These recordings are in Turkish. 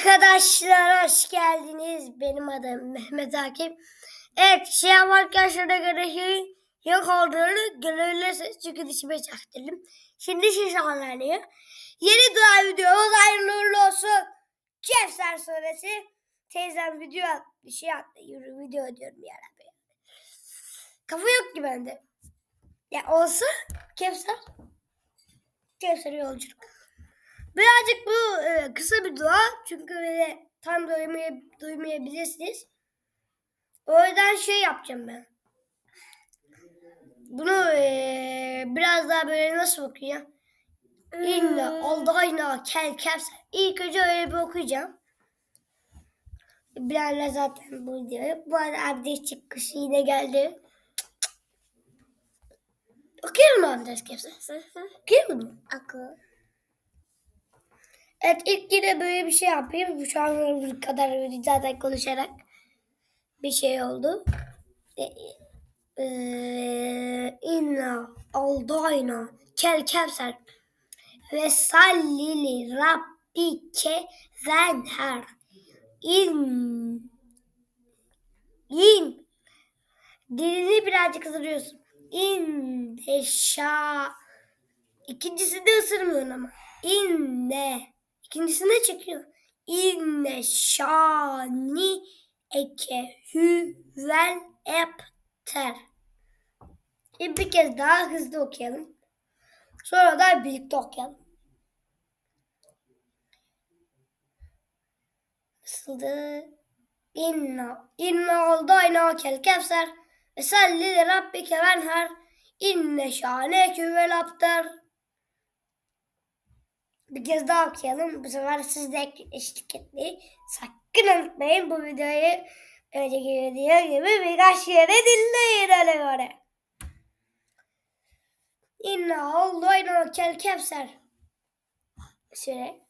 Arkadaşlar hoş geldiniz. Benim adım Mehmet Akif. Evet şey arkadaşlara göre şey yok olduğunu görürsünüz çünkü dişime çaktırdım. Şimdi şey sağlanıyor. Yeni dua videomuz hayırlı uğurlu olsun. Kevser suresi. Teyzem video at, bir şey attı. Yürü video diyorum ya Rabbi. Kafa yok ki bende. Ya olsa Kevser. Kevser yolculuk. Birazcık bu e, kısa bir dua çünkü böyle tam duymaya, duymayabilirsiniz. O yüzden şey yapacağım ben. Bunu e, biraz daha böyle nasıl okuyor? İnne, aldayna, kel, kevser. İlk önce öyle bir okuyacağım. Bilal'le zaten bu diyor. Bu arada abi çıkış yine geldi. Okuyalım mı Andres Kevser? Okuyalım mı? Akı. Evet ilk yine böyle bir şey yapayım. Şu an bu kadar zaten konuşarak bir şey oldu. E, e, inna aldayna kel kevser ve sallili rabbike zenher in in dilini birazcık ısırıyorsun. İn deşa İkincisini ısırmıyorsun ama. İnne. İkincisine çekiyor. İnne şani eke hüvel epter. Şimdi bir kez daha hızlı okuyalım. Sonra da birlikte okuyalım. Nasıldı? İnna. İnna oldu ayna kel kevser. Ve salli li rabbike venher. İnne şaneke hüvel epter. Bir kez daha okuyalım. Bu sefer siz de eşlik etmeyi sakın unutmayın. Bu videoyu önceki video gibi birkaç yere dinleyin öyle göre. İnna oldu ayna kel kevser. Şöyle.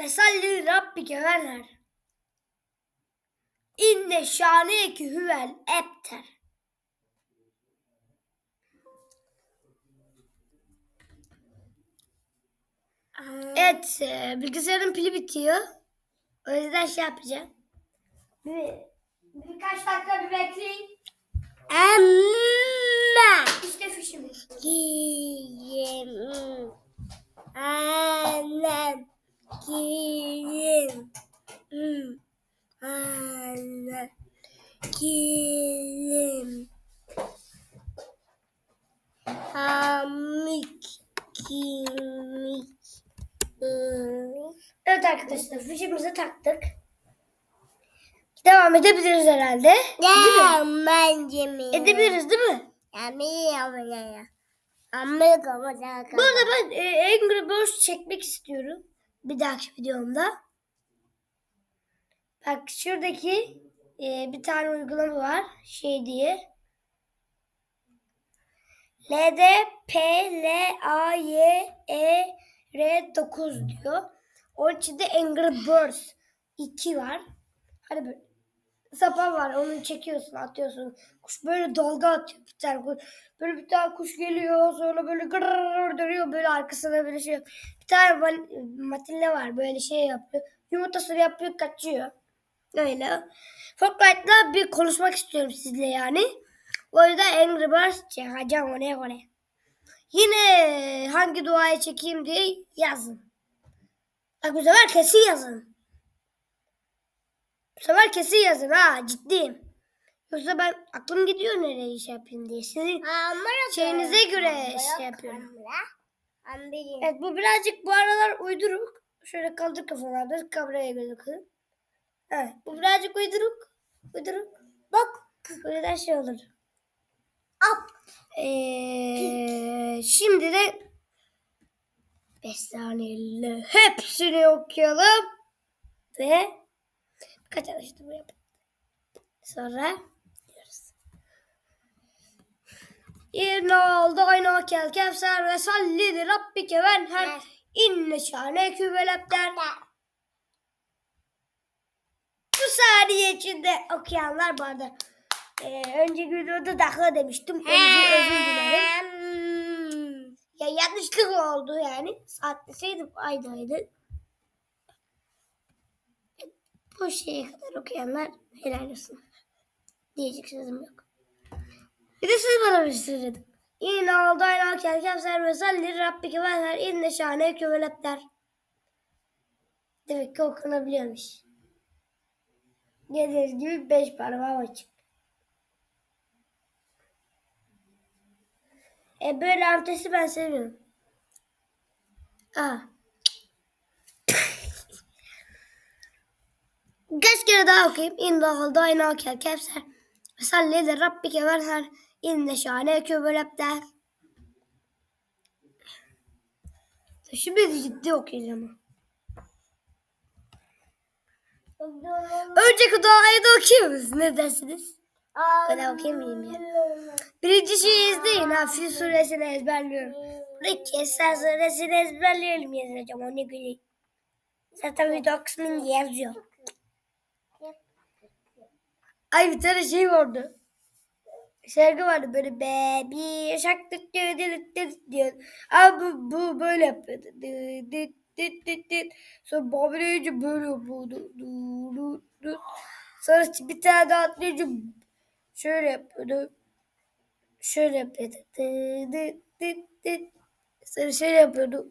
Ve salli rabbike vener. İnne şaneki hüvel epter. Evet, e, bilgisayarın pili bitiyor. O yüzden şey yapacağım. Bir, birkaç dakika bir bekleyin. Amma. İşte fişimiz. Giyim. Annem. Giyim. Hmm. Annem. Giyim. Hamik. Kimik. Hmm. Evet fişimizi taktık. Devam edebiliriz herhalde. Ya ben yemeğim. Edebiliriz değil mi? Yemeğim. Amerika. Bu arada ben e, Angry Birds çekmek istiyorum. Bir dahaki videomda. Bak şuradaki e, bir tane uygulama var. Şey diye. LD P L A Y E R 9 diyor. Onun içinde Angry Birds 2 var. Hani böyle sapan var. Onu çekiyorsun, atıyorsun. Kuş böyle dalga atıyor bir tane kuş. Böyle bir tane kuş geliyor. Sonra böyle gırrrr dönüyor. Böyle arkasına böyle şey. Bir tane matille var. Böyle şey yapıyor. Yumurtasını yapıyor, kaçıyor. Öyle. Fortnite'la bir konuşmak istiyorum sizle yani. O yüzden Angry Birds çekeceğim oraya oraya. Yine hangi duayı çekeyim diye yazın. Bak bu sefer kesin yazın. Bu sefer kesin yazın ha ciddiyim. Yoksa ben aklım gidiyor nereye iş yapayım diye. Sizin şeyinize göre şey yapıyorum. Evet bu birazcık bu aralar uyduruk. Şöyle kaldır kafalarda kameraya gözükün. Evet bu birazcık uyduruk. Uyduruk. Bak böyle şey olur. Up. Ee, şimdi de 5 saniyeyle hepsini okuyalım. Ve kaç araştırma yapalım. Sonra diyoruz. İnna oldu ayna kel kevser ve salli li rabbike venher Evet. inne şane küvelepter. Bu saniye içinde okuyanlar arada. Ee, önceki videoda daha demiştim. Özür, özür dilerim. Oldu yani. Saat deseydim aynıydı. Bu şeye kadar okuyanlar helal olsun. Diyecek sözüm yok. Bir de siz bana bir söyledin. İnne aldı ayna kelkem servesalli Rabbike venher inne şahane küveletler. Demek ki okunabiliyormuş. Dediğiniz gibi beş parmağım açık. E böyle amtesi ben seviyorum. Aa. Kaç kere daha okuyayım. İnne aldı ayna kelkem ser. Salli de Rabbike venher inne şahane küveletler. Şimdi ciddi okuyacağım. Önceki duayı da mısın? Ne dersiniz? Ben okuyamayayım ya. Birinci şeyi izleyin. Ha, Fil suresini ezberliyorum. Buradaki Esra suresini ezberleyelim yazacağım. Onu güleyim. Zaten video kısmında yazıyor. Ay bir tane şey vardı. Şarkı vardı böyle baby şak dıt dıt dıt dıt diyor. Ama bu, bu böyle yapıyordu. Dıt dıt dıt dıt dıt. Sonra babeleyince böyle yapıyordu. Dıt dıt dıt. Sonra bir tane daha atlayınca şöyle yapıyordu. Şöyle yapıyordu. Sonra şöyle yapıyordu.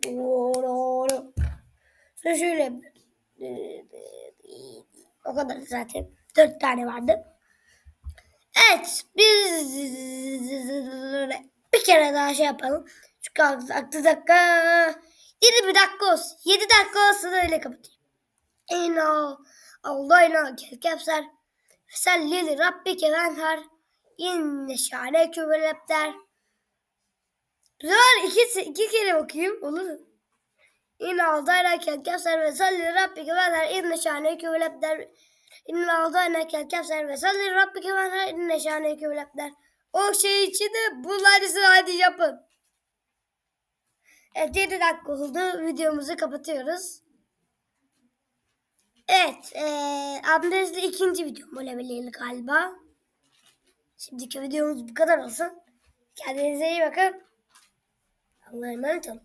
Sonra şöyle yapıyordu. O kadar zaten. Dört tane vardı. Evet biz bir kere daha şey yapalım. Çünkü 6 dakika 20 dakika olsun. 7 dakika olsun öyle kapatayım. İna Allah ina kevser. Sen lili rabbike venhar. İnne şane küvelepter. Bu sefer iki, iki kere okuyayım olur mu? İnne Allah ina kevser ve sen lili rabbike venhar. İnne şane küvelepter. İnne aldayna kel kevser ve salli rabbike ve inne şane küvelepler. O şey için de bunları hadi yapın. Evet 7 dakika oldu. Videomuzu kapatıyoruz. Evet. Ee, abimizle ikinci videom olabilir galiba. Şimdiki videomuz bu kadar olsun. Kendinize iyi bakın. Allah'a emanet olun.